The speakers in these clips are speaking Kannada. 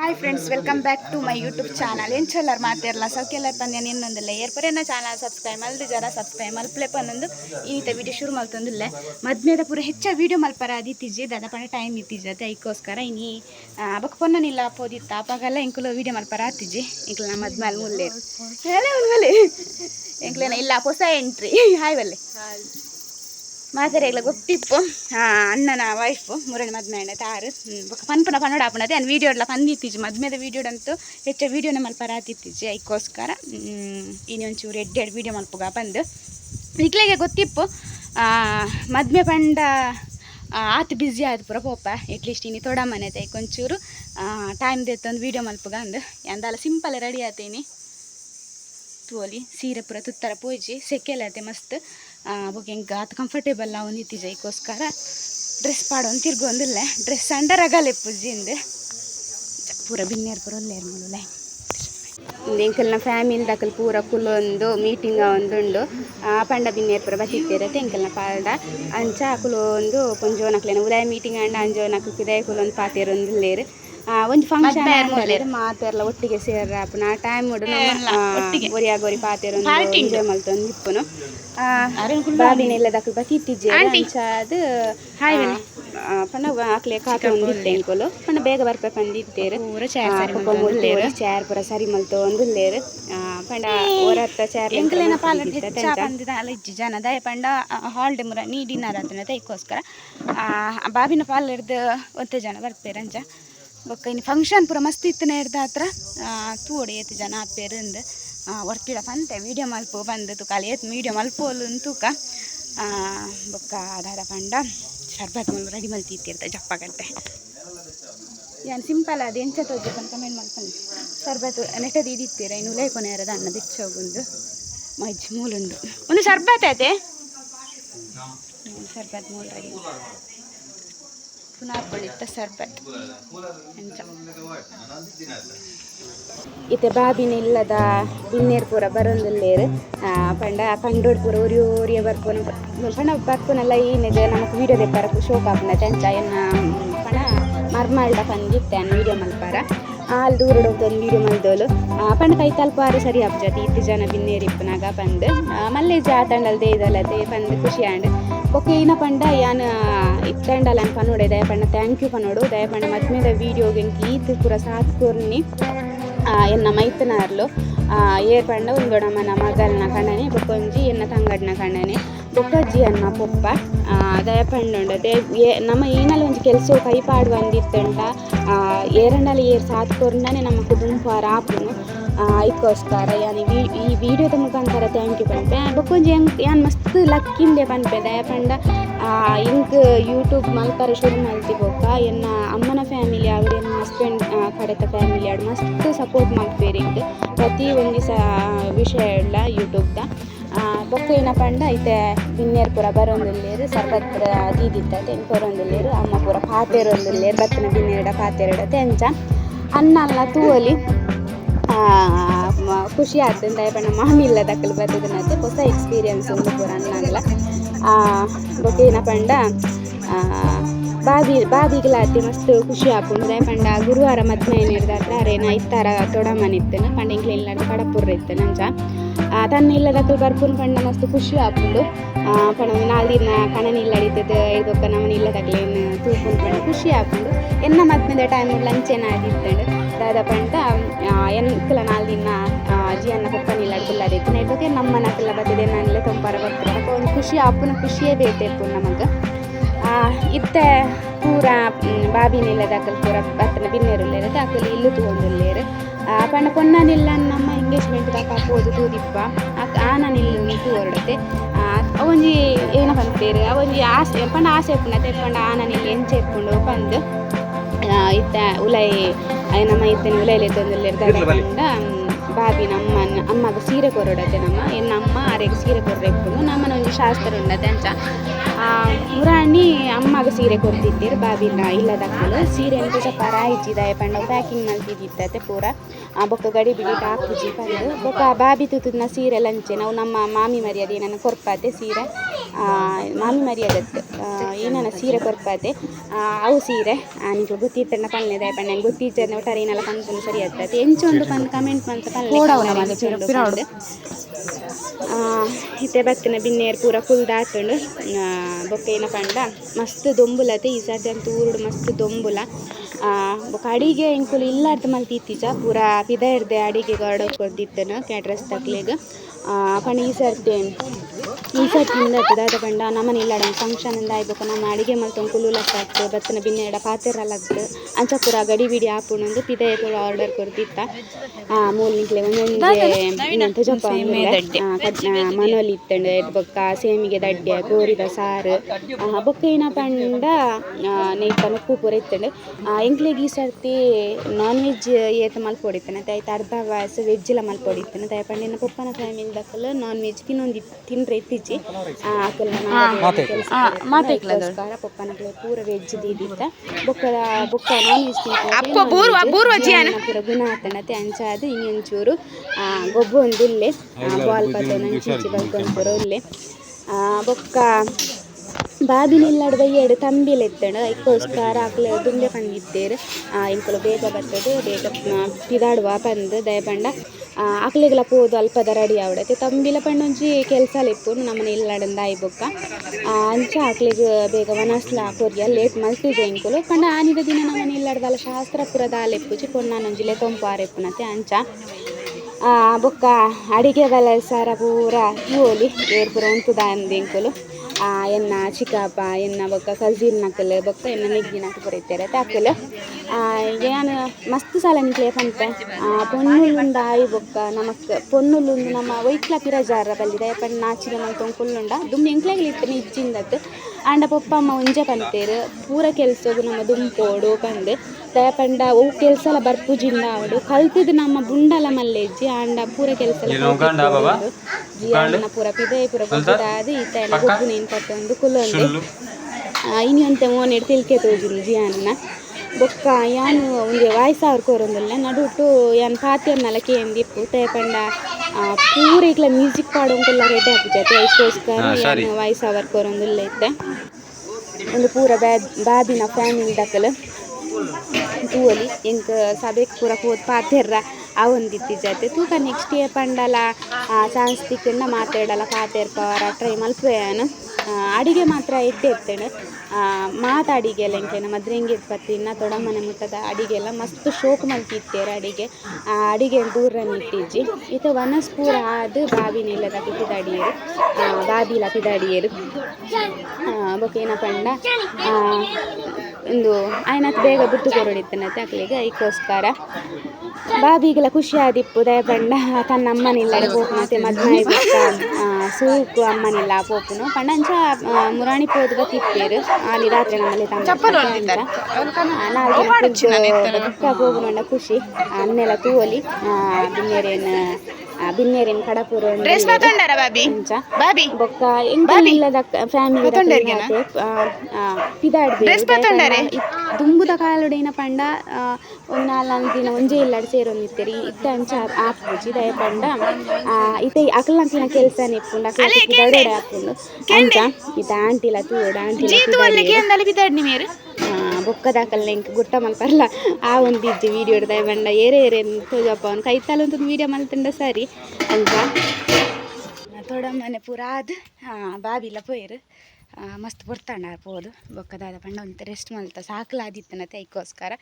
Hi friends welcome back to my YouTube channel ಏನು ಚೊಲ್ಲರ್ ಮಾತಾಡಲ್ಲ ಸೌಕೆಲ್ಲ ಪಂದ್ಯ ಇನ್ನೊಂದಿಲ್ಲ ಏರ್ಪರೇನ ಚಾನಲ್ ಸಬ್ಸ್ಕ್ರೈಬ್ ಮಲ್ದು ಜರ ಸಬ್ಸ್ಕ್ರೈಬ್ ಮಲ್ಪಲೆ ಪನ್ನೊಂದು ಈತ ವಿಡಿಯೋ ಶುರು ಮಲ್ತೊಂದಿಲ್ಲ ಮದ್ಮೇದ ಪೂರ ಹೆಚ್ಚ ವಿಡಿಯೋ ಮಲ್ಪರ ಅದಿತ್ತಿಜಿ ದಾದ ಪಣ ಟೈಮ್ ಇತ್ತಿಜಿ ಅದಕ್ಕೋಸ್ಕರ ಐಕೋಸ್ಕರ ಇನಿ ಬಕ್ ಪೊನ್ನನಿಲ್ಲ ಪೋದಿತ್ತ, ಅಪ್ಪಾಗೆಲ್ಲ ಇಂಕುಲು ವಿಡಿಯೋ ಮಲ್ಪರ ಆತಿಜಿ ಇಂಕಲ ನಮ್ಮ ಮದ್ಮೇಲೆ ಮುಲ್ಲೆ ಹೇಳೇ ಇಂಕ್ಲೇನ ಇಲ್ಲ, ಹೊಸ ಎಂಟ್ರಿ ಹಾಯ್ ಬಲ್ಲೆ. ಮಾತಾರೆಗ್ಲ ಗೊತ್ತಿಪ್ಪು. ಅಣ್ಣನ ವೈಫು ಮೂರನೇ ಮದ್ಮೆ ಅಣ್ಣ ತಾರು ಪನ್ಪುನ ಪನ್ನಡ ಆಪುನದೆ ಅನ್ ವೀಡಿಯೋಡ್ಲ ಪಂದಿತ್ತೀಜಿ ಮದ್ಮೆದ ವೀಡಿಯೋಡಂತೂ ಹೆಚ್ಚು ವೀಡಿಯೋನ ಮಲ್ಪರ ಆತಿತ್ತೀಜಿ ಅದಕ್ಕೋಸ್ಕರ ಇನ್ನೊಂಚೂರು ಎಡ್ಡೆ ಎರಡು ವೀಡಿಯೋ ಮಲ್ಪುಗ ಬಂದು. ನಿಕ್ಲೆಗೆ ಗೊತ್ತಿಪ್ಪು ಮದ್ಮೆ ಪಂಡ ಆತ್ ಬ್ಯುಸಿ ಆಯ್ತು ಪುರ ಪೋಪ. ಎಟ್ಲೀಸ್ಟ್ ಇನ್ನು ತೊಡ ಮನೆ ಒಂಚೂರು ಟೈಮ್ ದೆತ್ತೊಂದು ವೀಡಿಯೋ ಮಲ್ಪುಗ ಅಂದು. ಎಂದಲ್ಲ ಸಿಂಪಲ್ ರೆಡಿ ಆತೇನಿ. ತೋಲಿ ಸೀರೆ ಪೂರ ತುತ್ತರ ಪೋಯಿಜಿ ಸೆಕೆಲತೆ ಮಸ್ತ್. ಬೊಕ್ಕೆ ಹೆಂಗೆ ಆತ ಕಂಫರ್ಟೇಬಲ್ ಆವೊಂದು ಇತ್ತಿಜ ಡ್ರೆಸ್ ಪಾಡೊಂದು ತಿರ್ಗೊಂದಿಲ್ಲ. ಡ್ರೆಸ್ ಅಂಡರ್ ಆಗಲ್ಲ ಪೂಜಿಂದು. ಪೂರ ಬಿನ್ನೇರ್ ಪೂರ ಒಲ್ಲೇರ್ ಮೂಲಲೆ. ಎಂಕಲ್ನ ಫ್ಯಾಮಿಲಿ ದಕಲ್ ಪೂರ ಕುಲೊಂದು ಮೀಟಿಂಗ್ ಒಂದುಂಡು. ಆ, ಪಂಡ ಬಿನ್ನೇರ್ ಪೂರ ಬತ್ತಿತ್ತೇರೆ ಎಂಕಲ್ನ ಪಾಡ ಅಂಚ ಕುಲೊಂದು ಪೊಂಜೋನಕ್ಲೆನ ಉದಯ ಮೀಟಿಂಗ್ ಅಂಡ ಅಂಜೋನಕ್ಲು ಕಿದಯ ಕುಲೊಂದು ಪಾತೆರೊಂದುಲ್ಲೇರು ಒಂದು ಫಂಕ್ಷನ್ ಮಾತೆರ್ಲ ಒಟ್ಟಿಗೆ ಸೇರ್ರಾಪುನ ಆ ಟೈಮ್ ಉಡು ಒರಿ ಗೊರಿ ಪಾತೆರೊಂದು ಎಂಜಾಯ್ ಮಲ್ತೊಂದು ಇಪ್ಪುನು. ಬಾಬಿನೆಲ್ಲ ದಕ್ಕಲ್ ಬತ್ತಿತ್ತಿಜ್ಜೆ ಅಂಚಾದ್ ಪಂಡ ಆಕ್ಲೆ ಕಾತು ಒಂದಿತ್ತೆ ಪಂಡ ಬೇಗ ಬರ್ಪೆ ಪಂದಿತ್ತೇರು. ಚೇರ್ ಪೂರ ಸರಿ ಮಲ್ತು ಒಂದುಲ್ಲೇರು ಪಂಡ ಓರತ್ತ ಚೇರ್ ಎಂಕಲೇನ ಪಾಲ ಪಂದಿದ ಅಲ್ಲ ಇಜ್ಜಿ ಜನ. ದಯ ಪಂಡ ಹಾಲ್ಡೆ ಮುರ ನೀ ಡಿನ್ನರ್ ಆತನ ಆ ಬಾಬಿನ ಪಾಲ್ ಹಿಡ್ದು ಒತ್ತೆ ಜನ ಬರ್ಪೇರು ಅಂಚ ಬೊಕ್ಕ ಇನ್ನು ಫಂಕ್ಷನ್ ಪೂರ ಮಸ್ತ್ ಇತ್ತನ ಹಿಡ್ದ ಹತ್ರ. ತೂಡೆ ಏತ್ ಜನ ಆಪೇರಿಂದ ಒರ್ತಿಡ ಪಂತೆ ವೀಡಿಯೋ ಮಲ್ಪು ಬಂದು ತೂಕ ಅಲ್ಲಿ ಏತ್ ವೀಡಿಯೋ ಮಲ್ಪೋಲು ತೂಕ. ಬೊಕ್ಕ ಆಧಾರ ಪಂಡ ಶರ್ಬತ್ ಮುಲ್ ರೆಡಿ ಮಲ್ತಿರ್ತ ಜಪ್ಪ ಗಂಟೆ. ಏನು ಸಿಂಪಲ್ ಅದು ಎಂಚ ತೋಜಿ ಕಮೆಂಟ್ ಮಾಡ್ಕೊಂಡು. ಶರ್ಬತ್ ನೆಟ್ಟದು ಇದಿತ್ತೀರ ಇನ್ನು ಉಲೇಕೊನೆ ಇರೋದು ಅನ್ನ ಬಿಚ್ಚೋಗೊಂದು ಮಜ್ಜ್ ಮೂಲುಂಡು ಒಂದು ಶರ್ಬತ್ ಐತೆ ಶರ್ಬತ್ ಮೂಲ ರೆಡಿ ಪುನಃ ಬಳಿತ ಸರ್ಬತ್. ಇತ್ತೆ ಬಾಬಿನ ಇಲ್ಲದ ಬಿನ್ನೇರ್ ಪೂರ ಬರೊಂದುಲ್ಲೇರು ಪಂಡ ಪಂಡೋಡ್ ಪೂರ ಉರಿ ಉರಿಯ ಬರ್ಪುನ ಪಂಡ ಬರ್ಪುನಲ್ಲ ಏನಿದೆ, ನಮಕ್ ವೀಡಿಯೋ ದೆಪ್ಪರ ಶೋಕ್ ಆಪುನ ಚಂಚ ಎನ್ನ ಪಣ ಮರ್ಮಾಳ್ದ ಪಂದಿತ್ತೆ ಅನ್ನ ವೀಡಿಯೋ ಮಲ್ಪಾರ. ಆಲ್ ದೂರ ಒಂದು ವೀಡಿಯೋ ಮಲ್ದೋಲು. ಪಂಡ ಕೈ ತಲ್ಪಾರು ಸರಿ ಹಬ್ಜಾತಿ ಇತ್ತು ಜನ ಬಿನ್ನೇರಿಪ್ಪನಾಗ ಪಂದ್. ಮಲ್ಲೆ ಜಾ ತಂಡಲ್ ದೇ ಪಂದ್ ಖುಷಿ ಆಂಡ್ ಓಕೆ, ಇನ್ನ ಪಂಡ, ಯಾನ್ ಇತ್ತಂಡಲ ಅನ್ ಪನ್ನೋಡೆ ದಯ ಪಂಡ ಥ್ಯಾಂಕ್ ಯು ಪನ್ನೋಡು ದಯ ಪಂಡ ಮದ್ಮೆದ ವೀಡಿಯೋಗೆ ಈತ್ ಪೂರ ಸಾಥ್ ಕೊರ್ನಿ. ಎನ್ನ ಮೈತನಾರ್ಲು ಏರ್ ಪಂಡ ಉಂದೊಡ ಮನ ಮಗಲ್ನ ಕಣ್ಣನೆ ಬೊಕ್ಕೊಂಜಿ ಎನ್ನ ತಂಗಡ್ನ ಕಣ್ಣನೆ. ಬೊಕ್ಕಜ್ಜಿ ಅನ್ನ ಪೊಪ್ಪ. ದಯ ಪಂಡುಂಡ ದೇ ಏ- ನಮ್ಮ ಏನಲ್ಲಿ ಒಂಜಿ ಕೆಲಸ ಕೈಪಾಡು ಪಾಡು ಅಂದಿತ್ತಂಡ ಏರಂಡಲ ಏರ್ ಸಾತ್ ಕೊರ್ಂಡನೆ ನಮ್ಮ ಕುಟುಂಬ ಆಪುನು ಐಕೋಸ್ಕರ. ಯಾನಿ ಈ ವಿಡಿಯೋದ ಮುಖಾಂತರ ಥ್ಯಾಂಕ್ ಯು ಪನ್ಪೆ. ಬೊಕ್ಕೊಂಜಿ ಹೆಂಗ್ ಯಾನ್ ಮಸ್ತ್ ಲಕ್ಕಿಂದೆ ಪನ್ಪೆ ದಯ ಪಂಡ ಇಂಕ್ ಯೂಟ್ಯೂಬ್ ಮಲ್ಪರ ಶುರು ಮಲ್ತಿ ಬೊಕ್ಕ ಎನ್ನ ಅಮ್ಮನ ಫ್ಯಾಮಿಲಿ ಆವಿಡ ಎನ್ನ ಹಸ್ಬೆಂಡ್ ಕಡೆತ ಫ್ಯಾಮಿಲಿ ಅವ್ರು ಮಸ್ತ್ ಸಪೋರ್ಟ್ ಮಾಡ್ತೀರಿ ಪ್ರತಿ ಒಂದಿ ಸ ವಿಷಯ ಎಲ್ಲ ಯೂಟ್ಯೂಬ್ದ ಬೊಕ್ಕ ಏನ ಪಂಡ ಐತೆ ಇನ್ನೇರ್ ಪೂರ ಬರೋಂದುಲ್ಲೇರು ಸರ್ಬತ್ ಪೂರ ದೀದಿತ್ತ ತೆನ್ ಅಮ್ಮ ಪೂರ ಪಾತೆರೊಂದುಲ್ಲೇರು, ಬತ್ತಿನ ಬಿನ್ನೇರಡ ಪಾತೆರಡ ತೆಂಚ ಅನ್ನ ಅಲ್ಲ ತೂವಲಿ ಖುಷಿ ಆಗ್ತದೆ ದಯಪಣ್ಣ ಮಾಮಿ ಇಲ್ಲ ದಕ್ಕಲು ಬರ್ತದನತ್ತೆ ಹೊಸ ಎಕ್ಸ್ಪೀರಿಯನ್ಸ್ ಒಂದು ಪೂರ ಅನ್ನ ಅಲ್ಲ ಏನ ಪಂಡ ಬಾಬಿ ಬಾಬಿಗ್ಲಾತಿ ಮಸ್ತ್ ಖುಷಿ ಆಪುಂಡು ದಯಪಂಡ, ಗುರುವಾರ ಮದ್ಮೆ ಏನಿರ್ದ ಹತ್ರ ಅರೇನ ಇತ್ತಾರ ತೊಡ ಮನಿತ್ತನು ಪಂಡ ಇಂಕ್ಲ ಇಲ್ಲ ಕಡಪುರ ಇತ್ತನು ಅಂಚ ತನ್ನ ದಕ್ಕಲು ಬರ್ಪುನ್ ಪಂಡ ಮಸ್ತ್ ಖುಷಿ ಆಪುಂಡು ಆ, ಪಂಡ ಒಂದು ನಾಲ್ ದಿನ ಕಣನಿ ಇಲ್ಲ ಅಡಿತದ ಇದೊಕ್ಕ ನಮ್ಮನ ಇಲ್ಲ ತಕ್ಲೇನು ತೂಪುನ್ ಪಂಡ ಖುಷಿ ಆಪುಂಡು ಎನ್ನ ಮದ್ಮೆದ ಟೈಮ್ ಲಂಚ್ ಏನಾದಿತ್ತಂಡು ದಾದ ಪಂಡ ಎನ್ಕಲ ನಾಲ್ ದಿನ ಅಜ್ಜಿ ಅನ್ನ ಪಪ್ಪನಿಲ್ಲ ಅಡ್ಬಿಲ್ಲದಿತ್ತು ನೆಡ್ದಕ್ಕೆ ನಮ್ಮ ನಕಲ ಬರ್ತದೆ ನಾನೆಲ್ಲ ತೊಂಪಾರ ಬರ್ತದೆ. ಒಂದು ಖುಷಿ ಆಪುನ ಖುಷಿಯೇ ಬೇತೇಪು ನಮಗೆ. ಇತ್ತ ಪೂರ ಬಾಬಿನೆಲ್ಲ ದಾಕಲ್ ಪೂರ ಬತ್ತನ ಬಿನ್ನೇರುಲ್ಲೇರು ದಾಕಲ್ ಇಲ್ಲೂ ತಗೊಂಡುಲ್ಲೇರು ಪಂಡ ಪೊನ್ನನಿಲ್ಲ ನಮ್ಮ ಎಂಗೇಜ್ಮೆಂಟ್ ಕಾಪೋದು ತೂದಿಪ್ಪ ಆನ ನಿಲ್ಲು ಹೊರಡುತ್ತೆ. ಅವೊಂಜಿ ಏನ ಪಂತೇರು ಅವೊಂಜಿ ಆಸೆ ಪಂಡ ಆಸೆ ಪುಣ್ಣ ತೆಪ್ಪಂಡ ಆನ ನಿಲ್ಲು ಎಂಚೆ ಇಪ್ಪುಂಡು ಪಂದು ಆ, ಇತ್ತ ಉಲೈ ನಮ್ಮ ಇತ್ತನ ಉಲೈಲೆ ತಂದುಲ್ಲೇರ್ದ ಬಾಬಿ ನಮ್ಮ ಅಮ್ಮಗ ಸೀರೆ ಕೊರಡತ್ತೆ ನಮ್ಮ ಎನ್ನ ಅಮ್ಮ ಆರೆಗ್ ಸೀರೆ ಇಪ್ಪುಂಡು ನಮ್ಮನ ಒಂದು ಶಾಸ್ತ್ರ ಉಂಡತ್ತೆ ಅಂಚ ಮುರಾಣಿ ಅಮ್ಮಗ ಸೀರೆ ಕೊಡ್ತಿದ್ದೀರು ಬಾಬಿನ ಇಲ್ಲದಕ್ಕಲು ಸೀರೆ ಅಂತ ಸ್ವಲ್ಪ ರಾಯಿಜಿದಾಯ ಪಂಡ ಪ್ಯಾಕಿಂಗ್ ಮಾಡ್ತಿದ್ದಿತ್ತೆ ಪೂರ. ಬೊಕ್ಕ ಗಡಿ ಬಿಡಿ ಹಾಕುಜಿ ಪಂಡು, ಬೊಕ್ಕ ಬಾಬಿ ತುತ್ತುನ ಸೀರೆ ಲಂಚೆ, ನಾವು ನಮ್ಮ ಮಾಮಿ ಮರ್ಯಾದೆ ಏನನ್ನ ಕೊರ್ಪಾತೆ ಸೀರೆ. ಆ, ಮಾಮಿ ಮರ್ಯಾದತ್ತು ಏನನ್ನ ಸೀರೆ ಕೊರ್ಪಾತೆ ಆ, ಅವು ಸೀರೆ. ನಿಂಗೆ ಗೊತ್ತಿತ್ತಣ್ಣ ಪಲ್ಲೆ ದಯ ಪಂಡ ಗೊತ್ತಿದ್ದ ಒಟ್ಟಾರೆ ಏನೆಲ್ಲ ಪಂಪನು ಸರಿ ಆಗ್ತದೆ. ಎಂಚೊಂದು ಪಂದು ಕಮೆಂಟ್ ಮಂತ ಪಲ್ಲೆ ಇತ್ತೆ ಬತ್ತಿನ ಬಿನ್ನೇರು ಪೂರ ಫುಲ್ ದಾತುಂಡು. ಬೊಕ್ಕ ಏನ ಪಂಡ? ಮಸ್ತ್ ದೊಂಬುಲತೆ ಈ ಸರ್ತಿ ಅಂತೂ ಊರುಡು ಮಸ್ತ್ ದೊಂಬುಲ. ಆ, ಬೊಕ್ಕ ಅಡಿಗೆ ಇಂಕುಲು ಇಲ್ಲಾರ್ದ ಮಲ್ತಿ ಇತ್ತೀಚ ಪೂರ ಪಿದ ಇರ್ದೆ ಅಡಿಗೆ ಗಾರ್ಡ್ ಕೊಡ್ತಿತ್ತನು ಕ್ಯಾಟ್ರಸ್ ತಕ್ಲೇಗ. ಪಂಡ ಈ ಸರ್ತಿ ಈ ಸರ್ತಿಂದ ದಾದ ಪಂಡ ನಮ್ಮನೆ ಇಲ್ಲಾಡ ಫಂಕ್ಷನ್ ಇಂದ ಆಯ್ಬೇಕು ನಮ್ಮ ಅಡಿಗೆ ಮಲ್ತೊಂದು ಕುಲುಲಕ್ಕ ಆಗ್ತು ಬತ್ತಿನ ಬಿನ್ನೆಡ ಪಾತೆರಲಾಗ್ತು ಅಂಚ ಪೂರ ಗಡಿ ಬಿಡಿ ಆಪುಣಂದು ಪಿದೆಯ ಪೂರ ಆರ್ಡರ್ ಕೊಡ್ತಿತ್ತ. ಹಾ ನಿಕ್ಲೆ ಒಂದೊಂದು ಜಪ್ಪ ಮನೋಲಿ ಇತ್ತಂಡು ಬೊಕ್ಕ ಸೇಮಿಗೆ ದಡ್ಡೆ ಕೋರಿದ ಸಾರು. ಬೊಕ್ಕ ಏನ ಪಂಡ ಉಪ್ಪು ಪೂರ ಇತ್ತಂಡ. ಎಂಕ್ಲೆಗ್ ಈ ಸರ್ತಿ ನಾನ್ ವೆಜ್ ಏತ ಮಲ್ಪೊಡಿತಾನೆ ಆಯ್ತು ಅರ್ಧ ವಯಸ್ಸು ವೆಜ್ಜಿಲ ಮಲ್ಪೊಡಿತಾನೆ ದಯ ಪಂಡಿನ ಪಪ್ಪನ ಫ್ಯಾಮಿಲಿ ದಕ್ಕಲು ನಾನ್ ವೆಜ್ ತಿನ್ನೊಂದು ತಿನ್ರೆ ಇತ್ತೀಚಿ ಆಕಲ್ ಮಾತೆಕ್ಕೋಸ್ಕರ ಪಪ್ಪನಕ್ಲೆ ಪೂರ ವೆಜ್ ದೀದಿತ್ತ ಬೊಕ್ಕ ಬೊಕ್ಕ ನಾನ್ ವೆಜ್ ಪೂರ ಗುಣ ಅಂಚಾದ ಇನ್ನೊಂಚೂರು ಗೊಬ್ಬು ಒಂದು ಇಲ್ಲೇ ಬಾಲ್ ಪತ್ತೆ ನಂಚೀಚಿ ಬಲ್ಕೊಂಡು ಪೂರ ಉಲ್ಲೆ ಬೊಕ್ಕ ತಂಬಿಲೆತ್ತಣ ತಂಬಿಲ ಎತ್ತಂಡು ಐಕೋಸ್ಕರ ಅಕ್ಲೆ ದುಂಡೆ ಪಂದಿದ್ದೇರು ಇಂಕುಲು ಬೇಗ ಬರ್ತದೆ, ಬೇಗ ಪಿದಾಡುವ ಪಂದು, ದಯಪಂಡ. ಪಂಡ ಅಕ್ಲೆಗ್ಲ ಪೋದು ಅಲ್ಪದ ರೆಡಿ ಆವಡತೆ ತಂಬಿಲ ಪಂಡೊಂಜಿ ಕೆಲಸ ಲೆಪ್ಪು ನಮ್ಮನೆ ಆಯ್ ಬೊಕ್ಕ ಅಂಚ ಅಕ್ಲೆಗ್ ಬೇಗ ವನಸ್ಲ ಕೊರಿಯ, ಲೇಟ್ ಮಲ್ತಿದೆ ಇಂಕುಲು ಪಂಡ ಆನಿದ ದಿನ ನಮ್ಮನೆ ಇಲ್ಲಾಡ್ದಲ್ಲ ಶಾಸ್ತ್ರ ಪುರದ ಲೆಪ್ಪುಜಿ ಪೊನ್ನಾನೊಂಜಿಲೆ ತೊಂಪು ಆರೆಪ್ಪುನತೆ ಅಂಚ. ಬೊಕ್ಕ ಬಲ ಸರ ಪೂರ ಓಲಿ ಏರ್ಪುರ ಉಂಟುದ ಅಂದಿಂಕುಲು ಎನ್ನ ಚಿಕ್ಕಪ್ಪ, ಎನ್ನ ಬೊಕ್ಕ ಕಸಿನ್ ನಕಲ್ ಬೊಕ್ಕ ಎನ್ನ ನೆಗ್ಗಿ ನಕ್ ಪೂರ ಇತ್ತಾರೆ ತಾಕಲ್ ಏನು ಮಸ್ತ್ ಸಾಲ ನಿಕ್ಲೆ ಪಂತೆ ಪೊನ್ನುಲುಂಡ ಆಯಿ ಬೊಕ್ಕ ನಮಕ್ ಪೊನ್ನುಲುಂದು ನಮ್ಮ ವೈಕ್ಲ ಪಿರಜಾರ ಬಲ್ಲಿದೆ ಪಂಡ ನಾಚಿದ ಮಂತೊಂದು ಕುಲ್ಲುಂಡ ದುಮ್ಮಿ ಎಂಕ್ಲೆಗ್ಲಿ ಇತ್ತನೆ ಇಚ್ಚಿಂದತ್ತು ಆಂಡ ಪಪ್ಪ ಅಮ್ಮ ಉಂಜೆ ಪಂತೇರು. ಪೂರ ಕೆಲ್ಸಗು ನಮ್ಮ ದುಂಪೋಡು ಪಂದ್ ದಯ ಪಂಡ ಅವು ಕೆಲಸ ಎಲ್ಲ ಬರ್ಪುಜಿಂದ ಆವಡು ಕಲ್ತಿದ್ ನಮ್ಮ ಬುಂಡಲ ಮಲ್ಲೆಜ್ಜಿ ಆಂಡ ಪೂರ ಕೆಲಸ ಜಿಯಾನ ಪೂರ ಪಿದೆ ಪೂರ ಗೊಬ್ಬುದಾದ ಈತ ಎಲ್ಲ ಗೊಬ್ಬು ನೇನ್ ಪತ್ತೊಂದು ಕುಲೊಂದು ಇನಿ ಒಂತೆ ಮೋನೆಡ್ ತಿಲ್ಕೆ ತೋಜುಂಡು ಜಿಯಾನ ಬೊಕ್ಕ ಯಾನು ಒಂಜಿ ವಾಯ್ಸ್ ಕೋರೊಂದಲ್ಲ ಕೋರೊಂದುಲ್ಲ ನಡುಟು ಯಾನ್ ಪಾತೆರ್ನಲ ಕೇಂದಿಪ್ಪು ತೇ ಪಂಡ ಪೂರ ಇಕ್ಲ ಮ್ಯೂಸಿಕ್ ಪಾಡೋಂಕುಲ್ಲ ರೆಡಿ ಆಪುಜತೆ ಅದಕ್ಕೋಸ್ಕರ ಯಾನು ವಾಯ್ಸ್ ಅವರ್ ಕೋರೊಂದುಲ್ಲ ಇತ್ತೆ ಒಂದು ಪೂರ ಬ್ಯಾ ಬಾಬಿನ ಫ್ಯಾಮಿಲಿ ದಕ್ಕಲು ತೂವಲಿ ಎಂಕ್ ಸಭೆಗ್ ಪೂರ ಹೋದ್ ಪಾತೆರ್ರ ಆ ಒಂದಿತ್ತಿ ಜಾತೆ ತೂಕ ನೆಕ್ಸ್ಟ್ ಇಯರ್ ಪಂಡಲ ಚಾನ್ಸ್ ತಿಕ್ಕಂಡ ಪಾತೆರ್ ಪವರ ಟ್ರೈ ಮಲ್ಪೇನು ಅಡಿಗೆ ಮಾತ್ರ ಎಡ್ಡೆ ಮಾತು ಮಾತಾಡಿಗೆ ಎಲ್ಲ ಎಂಕ್ಲೆನ ಮದ್ರೆ ಹೆಂಗೆ ತೊಡ ಮನೆ ಮುಟ್ಟದ ಅಡಿಗೆ ಎಲ್ಲ ಮಸ್ತ್ ಶೋಕ್ ಮಲ್ತಿತ್ತೇರ ಅಡಿಗೆ. ಆ, ಅಡಿಗೆ ದೂರನ್ನು ಇಟ್ಟಿಜ್ಜಿ. ಇದು ವನಸ್ ಆದ್ ಬಾವಿನೆಲ್ಲದ ಪಿದಾಡಿಯರು ಬಾಬಿಲ ಪಿದಾಡಿಯರು ಬೊಕ ಏನ ಪಂಡ ಒಂದು ಆಯ್ನತ್ ಬೇಗ ಬಿಟ್ಟು ಕೊರಡಿತ್ತನತ್ತೆ ಅಕ್ಲಿಗೆ ಐಕೋಸ್ಕರ ಬಾಬಿಗೆಲ್ಲ ಖುಷಿ ಆದಿಪ್ಪು ದಯಪಂಡ ತನ್ನ ಅಮ್ಮನಿಲ್ಲ ಪೋಪು ಮತ್ತು ಬಿಟ್ಟ ಸೂಕು ಅಮ್ಮನಿಲ್ಲ ಪೋಪುನು ಪಂಡಂಚ ಮುರಾಣಿ ಪೋದು ತಿಪ್ಪೇರು. ಆನಿ ರಾತ್ರಿ ನಮ್ಮಲ್ಲಿ ನಾಲ್ಕು ಪೋಪುನಂಡ ಖುಷಿ. ಅನ್ನೆಲ್ಲ ತೂವಲಿ. ಬಿನ್ನೇರೇನು ಬಿನ್ನೇರೇನು ಕಡಪುರ ಬಾಬಿ ಅಂಚ ಬಾಬಿ ಬೊಕ್ಕ ಎಂಕಲ್ ಇಲ್ಲದ ಫ್ಯಾಮಿಲಿ ಪಿದಾಡ್ದೆ ದುಂಬುದ ಕಾಲುಡೇನ ಪಂಡ ಆ, ಒಂದ್ ನಾಲ್ಕು ದಿನ ಒಂಜೆ ಇಲ್ಲಾಡ್ ಸೇರೊಂದಿತ್ತೇರಿ ಇತ್ತ ಅಂಚ ಆಪುಜಿ ದಯ ಪಂಡ ಆ, ಇತ್ತೆ ಅಕಲ್ನಕ್ಲಿನ ಕೆಲಸ ನೆಪ್ಪುಂಡು ಅಕಲ ಪಿದಾಡೋಡೆ ಆಪುಂಡು ಅಂಚ ಇತ್ತ ಆಂಟಿಲ ತೂಡ್ ಆಂಟಿಲ ಎಂದಲಿ ಬಿದ್ದಾಡ್ನಿ ಮೇರು ಬೊಕ್ಕದಾಕಲ್ ನೆಂಕ್ ಗುಟ್ಟ ಮಲ್ಪರ್ಲ ಆ ಒಂದು ಇಜ್ಜಿ ವೀಡಿಯೋ ಹಿಡ್ದ ಬಂಡ ಏರೆ ಏರೆ ತೋಜಪ್ಪ ಅವ್ನು ಕೈ ತಾಲೊಂದು ವೀಡಿಯೋ ಮಲ್ತಂಡ ಸರಿ. ಅಂತ ತೋಡ ಮನೆ ಪೂರ ಆದ್ ಬಾಬಿಲ ಪೋಯ್ರು. ಮಸ್ತ್ ಬರ್ತಾಂಡ ಪೋದು. ಬೊಕ್ಕದಾದ ಪಂಡ ಒಂದು ರೆಸ್ಟ್ ಮಲ್ತ ಸಾಕಲಾದಿತ್ತನ ತೈಕೋಸ್ಕರ.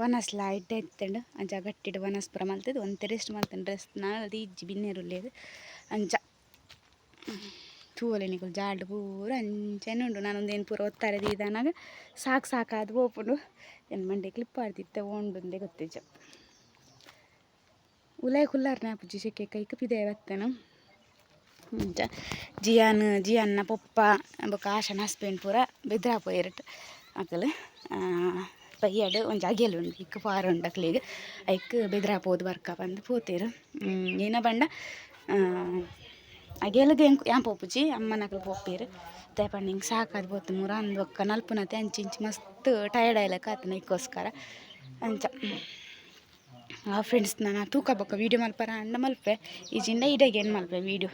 ವನಸ್ಲ ಇಡ್ಡೆ ಇತ್ತಂಡು. ಅಂಚ ಗಟ್ಟಿಡು ವನಸ್ ಪುರ ಮಲ್ತದ್ದು ಒಂತೆ ರೆಸ್ಟ್ ಮಲ್ತಂಡು ರೆಸ್ಟ್ ನಾಲ್ದು ಇಜ್ಜಿ ಬಿನ್ನೇರುಲ್ಲೇದು ಅಂಚ ತೂವಲೆನಿಗಳು ಜಾಡ್ ಪೂರ ಅಂಚೆನೆ ಉಂಡು ನಾನೊಂದು ಏನು ಪೂರ ಒತ್ತಾರೆ ದೀದಾನಾಗ ಸಾಕು ಸಾಕಾದ ಓಪುಂಡು ಏನು ಮಂಡೆ ಕ್ಲಿಪ್ ಆಡ್ತಿತ್ತೆ ಉಂಡುಂದೆ ಗೊತ್ತಿಜ್ಜ. ಉಲಾಯ್ ಕುಲ್ಲಾರ್ನ ಪುಜ್ಜಿ ಸಿಕ್ಕೆ ಕೈಕ ಪಿದೆ ಬತ್ತೇನು ಅಂಚ ಜಿಯಾನ್, ಜಿಯಾನ್ನ ಪೊಪ್ಪ ಬೊಕ ಆಶನ ಹಸ್ಬೆಂಡ್ ಪೂರ ಬೆದ್ರ ಪೋಯಿರಟ್ ಅಕಲ್ ಪಯ್ಯಡ್ ಒಂಜಿ ಅಗೆಲ್ ಉಂಡು ಇಕ್ಕ ಪಾರ ಉಂಡು ಅಕ್ಲಿಗೆ ಐಕ್ ಬೆದ್ರ ಪೋದು ಬರ್ಕ ಬಂದು ಪೋತೇರು. ಏನ ಬಂಡ ಅಗೆಲ್ಗೆ ಹೆಂಗೆ ಯಾನ್ ಪೋಪುಜಿ? ಅಮ್ಮನಕಲ್ ಪೋಪೇರು ತೇಪಂಡು ಹಿಂಗೆ ಸಾಕಾದ್ ಬೋತು ಮೂರು ಅಂದು ಒಕ್ಕ ನಲ್ಪುನತೆ ಅಂಚಿ ಮಸ್ತ್ ಟಯರ್ಡ್ ಆಯ್ಲಕ್ಕ ಆತನ ಇಕ್ಕೋಸ್ಕರ. ಅಂಚ. ಆ ಫ್ರೆಂಡ್ಸ್ ನಾನು ತೂಕ ಬೊಕ್ಕ ವೀಡಿಯೋ ಮಲ್ಪರ ಅಂಡ ಮಲ್ಪೆ. ಈಜಿಂದ ಇಡೆಗೆ ಏನು ಮಲ್ಪೆ ವೀಡಿಯೋ